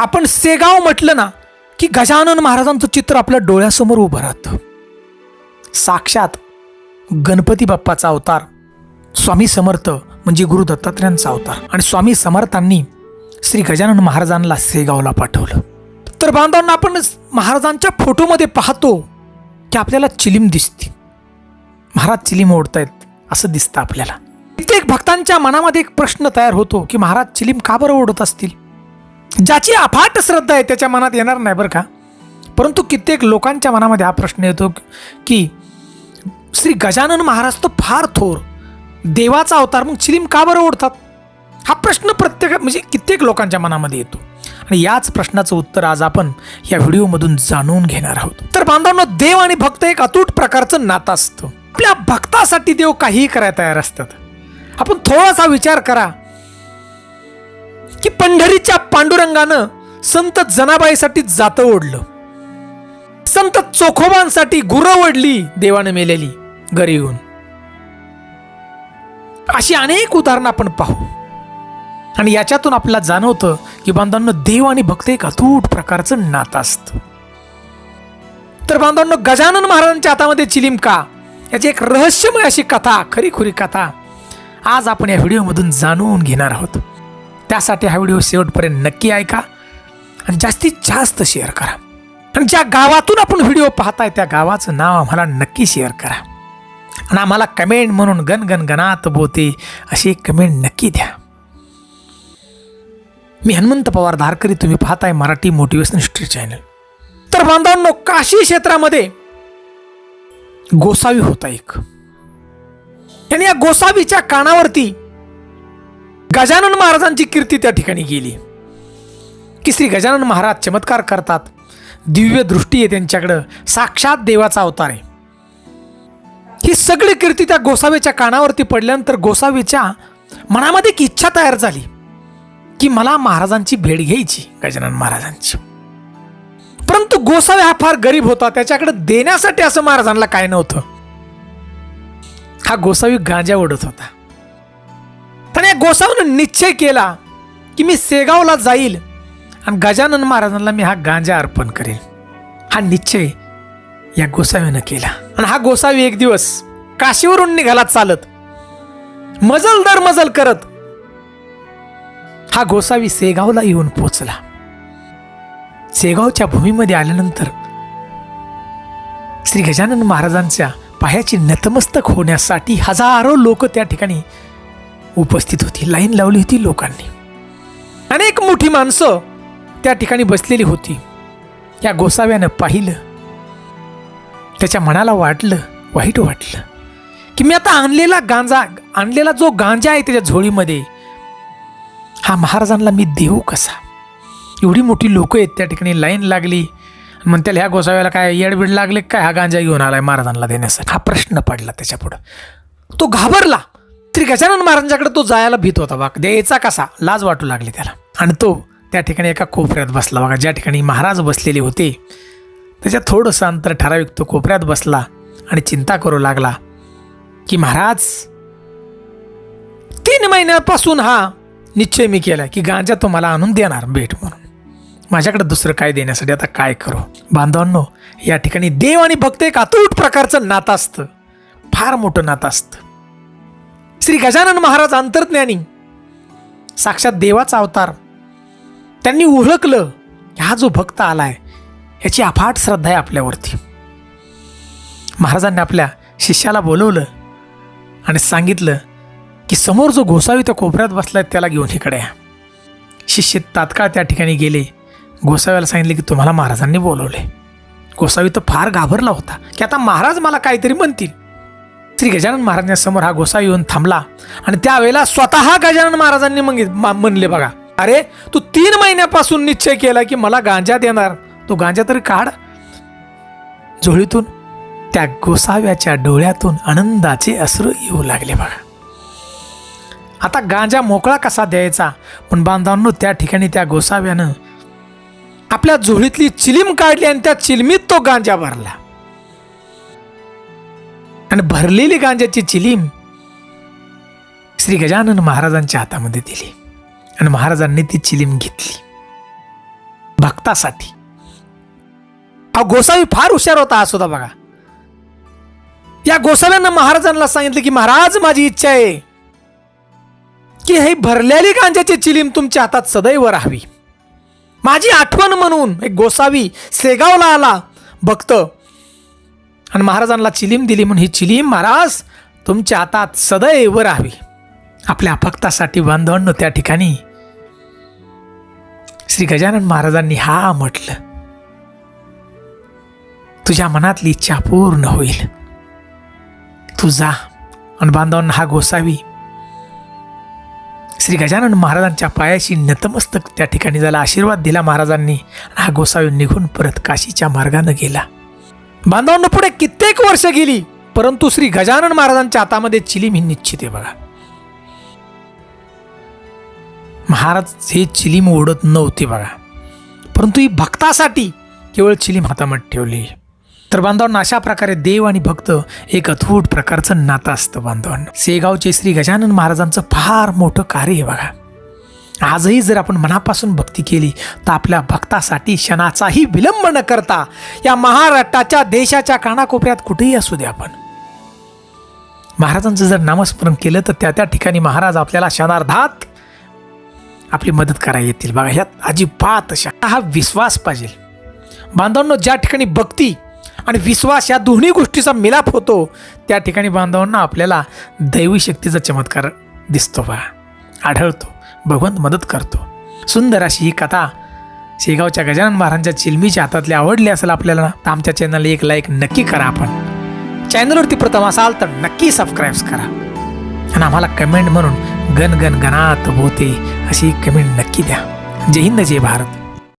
आपण सेगाव म्हटलं ना की गजानन महाराजांचं चित्र आपल्या डोळ्यासमोर उभं राहतं. साक्षात गणपती बाप्पाचा अवतार स्वामी समर्थ म्हणजे गुरु दत्तात्रयांचा अवतार आणि स्वामी समर्थांनी श्री गजानन महाराजांना सेगावला पाठवलं. तर बांधवांना आपण महाराजांच्या फोटोमध्ये पाहतो की आपल्याला चिलीम दिसते. महाराज चिलीम ओढतायत असं दिसतं आपल्याला. कित्येक भक्तांच्या मनामध्ये एक प्रश्न तयार होतो की महाराज चिलीम का बरं ओढत असतील? ज्याची अफाट श्रद्धा आहे त्याच्या मनात येणार नाही बरं का? परंतु कित्येक लोकांच्या मनामध्ये हा प्रश्न येतो की श्री गजानन महाराज तो फार थोर. देवाचा अवतार मग चिलीम का बरं ओढतात? हा प्रश्न प्रत्येक म्हणजे कित्येक लोकांच्या मनामध्ये येतो. आणि याच प्रश्नाचं उत्तर आज आपण या व्हिडिओमधून जाणून घेणार आहोत. तर बांधवांनो देव आणि भक्त एक अतूट प्रकारचं नातं असतं. आपल्या भक्तासाठी देव काहीही करायला तयार असतात. आपण थोडासा विचार करा. की पंढरीच्या पांडुरंगानं संत जनाबाईसाठी जातं ओढलं. संत चोखोबांसाठी गुरं ओढली देवानं मेलेली घरी येऊन. अशी अनेक उदाहरणं आपण पाहू. आणि याच्यातून आपल्याला जाणवतं की बांधवांना देव आणि भक्त एक अतूट प्रकारचं नातं असतं. तर बांधवांनो गजानन महाराजांच्या हातामध्ये चिलीम का? याची एक रहस्यमय अशी कथा खरीखुरी कथा आज आपण या व्हिडिओमधून जाणून घेणार आहोत. त्यासाठी हा व्हिडिओ शेवटपर्यंत नक्की ऐका आणि जास्तीत जास्त शेअर करा. आणि ज्या गावातून आपण व्हिडिओ पाहताय त्या गावाचं नाव आम्हाला नक्की शेअर करा. आणि आम्हाला कमेंट म्हणून गण बोते अशी एक कमेंट नक्की द्या. मी हनुमंत पवार धारकरी तुम्ही पाहताय मराठी मोटिवेशन हिस्ट्री चॅनल तर बांधवांनो काशी क्षेत्रामध्ये गोसावी होता एक. आणि या गोसावीच्या कानावरती गजानन महाराजांची कीर्ती त्या ठिकाणी गेली. की श्री गजानन महाराज चमत्कार करतात. दिव्य दृष्टी आहे त्यांच्याकडं. साक्षात देवाचा अवतार आहे. ही सगळी कीर्ती त्या गोसावीच्या कानावरती पडल्यानंतर गोसावीच्या मनामध्ये एक इच्छा तयार झाली. की मला महाराजांची भेट घ्यायची गजानन महाराजांची. परंतु गोसावी हा फार गरीब होता. त्याच्याकडे देण्यासाठी असं महाराजांना काय नव्हतं. हा गोसावी गांजा ओढत होता. गोसावीनं निश्चय केला की मी सेगावला जाईल आणि गजानन महाराजांना मी हा गांजा अर्पण करेल. हा निश्चय या गोसावीनं केला. आणि हा गोसावी एक दिवस काशीवरून निघाला चालत. मजल दर मजल करत हा गोसावी सेगावला येऊन पोचला. सेगावच्या भूमीमध्ये आल्यानंतर श्री गजानन महाराजांच्या पायाची नतमस्तक होण्यासाठी हजारो लोक त्या ठिकाणी उपस्थित होती. लाईन लावली होती लोकांनी. अनेक मोठी माणसं त्या ठिकाणी बसलेली होती. या गोसाव्यानं पाहिलं. त्याच्या मनाला वाटलं वाईट वाटलं की मी आता आणलेला गांजा आणलेला जो गांजा आहे त्याच्या झोळीमध्ये हा महाराजांना मी देऊ कसा? एवढी मोठी लोक आहेत त्या ठिकाणी लाईन लागली. म्हणतील ह्या गोसाव्याला काय येडबीड लागले काय हा गांजा घेऊन आलाय महाराजांना देण्यासाठी. हा प्रश्न पडला त्याच्यापुढं तो घाबरला. तरी गजानन महाराजांच्याकडे तो जायला भीत होता बघ. द्यायचा कसा? लाज वाटू लागली त्याला. आणि तो त्या ठिकाणी एका कोपऱ्यात बसला बघा. ज्या ठिकाणी महाराज बसलेले होते त्याच्यात थोडंसं अंतर ठराविक तो कोपऱ्यात बसला आणि चिंता करू लागला की महाराज तीन महिन्यापासून हा निश्चय मी केला की गांजा तो मला आणून देणार भेट म्हणून. माझ्याकडे दुसरं काय देण्यासाठी आता काय करू? बांधवांनो या ठिकाणी देव आणि भक्त एक अतूट प्रकारचं नातं असतं. फार मोठं नातं असतं. श्री गजानन महाराज अंतर्ज्ञानी साक्षात देवाचा अवतार. त्यांनी ओळखलं हा जो भक्त आलाय याची अफाट श्रद्धा आहे आपल्यावरती. महाराजांनी आपल्या शिष्याला बोलवलं आणि सांगितलं की समोर जो गोसावी त्या कोपऱ्यात बसलाय त्याला घेऊन इकडे या. शिष्य तात्काळ त्या ठिकाणी गेले. गोसाव्याला सांगितले की तुम्हाला महाराजांनी बोलवले गोसावी तर फार घाबरला होता की आता महाराज मला काहीतरी म्हणतील. श्री गजानन महाराजांसमोर हा गोसावी येऊन थांबला. आणि त्यावेळेला स्वतः गजानन महाराजांनी मग म्हणले बघा अरे तू तीन महिन्यापासून निश्चय केला की मला गांजा देणार. तो गांजा तरी काढ. झोळीतून त्या गोसाव्याच्या डोळ्यातून आनंदाचे अश्रू येऊ लागले बघा. आता गांजा मोकळा कसा द्यायचा? पण बांधवांनो त्या ठिकाणी त्या गोसाव्यानं आपल्या झोळीतली चिलीम काढली आणि त्या चिलमीत तो गांजा भरला. आणि भरलेली गांजाची चिलीम श्री गजानन महाराजांच्या हातामध्ये दिली. आणि महाराजांनी ती चिलीम घेतली. भक्तासाठी. हा गोसावी फार हुशार होता हा सुद्धा बघा. या गोसाव्यानं महाराजांना सांगितलं की महाराज माझी इच्छा आहे की हे भरलेली गांजाची चिलीम तुमच्या हातात सदैव राहावी. माझी आठवण म्हणून एक गोसावी सेगावला आला. भक्त आणि महाराजांना चिलीम दिली म्हणून ही चिलीम महाराज तुमच्या हातात सदैव राहावी. आपल्या अपक्तासाठी बांधवांनो त्या ठिकाणी श्री गजानन महाराजांनी हा म्हटलं तुझ्या मनातली इच्छा पूर्ण होईल. तू जा आणि बांधवांना हा गोसावी. श्री गजानन महाराजांच्या पायाशी नतमस्तक त्या ठिकाणी झाला आशीर्वाद दिला महाराजांनी आणि हा गोसावी निघून परत काशीच्या मार्गानं गेला. बांधवांना पुढे कित्येक वर्ष गेली परंतु श्री गजानन महाराजांच्या हातामध्ये चिलीम ही निश्चित आहे बघा. महाराज हे चिलीम ओढत नव्हते बघा. परंतु ही भक्तासाठी केवळ चिलीम हातामध्ये ठेवली. तर बांधवांना अशा प्रकारे देव आणि भक्त एक अथूट प्रकारचं नातं असतं बांधवांना. सेगावचे श्री गजानन महाराजांचं फार मोठं कार्य आहे बघा. आजही जर आपण मनापासून भक्ती केली तर आपल्या भक्तासाठी क्षणाचाही विलंब न करता या महाराष्ट्राच्या देशाच्या कानाकोपऱ्यात कुठेही असू दे आपण. महाराजांचं जर नामस्मरण केलं तर त्या त्या ठिकाणी महाराज आपल्याला क्षणार्धात आपली मदत करायला येतील. बघा ह्यात अजिबात अशा हा विश्वास पाहिजे. बांधवांनो ज्या ठिकाणी भक्ती आणि विश्वास या दोन्ही गोष्टीचा मिलाप होतो त्या ठिकाणी बांधवांना आपल्याला दैवी शक्तीचा चमत्कार दिसतो बा आढळतो. भगवंत मदत करतो. सुंदर अशी ही कथा शेगावच्या गजानन महाराजांच्या चिलमीच्या हातातली आवडली असेल आपल्याला तर आमच्या चॅनलला एक लाईक नक्की करा आपण. चॅनलवरती प्रथम असाल तर नक्की सबस्क्राईब्स करा. आणि आम्हाला कमेंट म्हणून गण गण गणात होते अशी कमेंट नक्की द्या. जय हिंद जय भारत.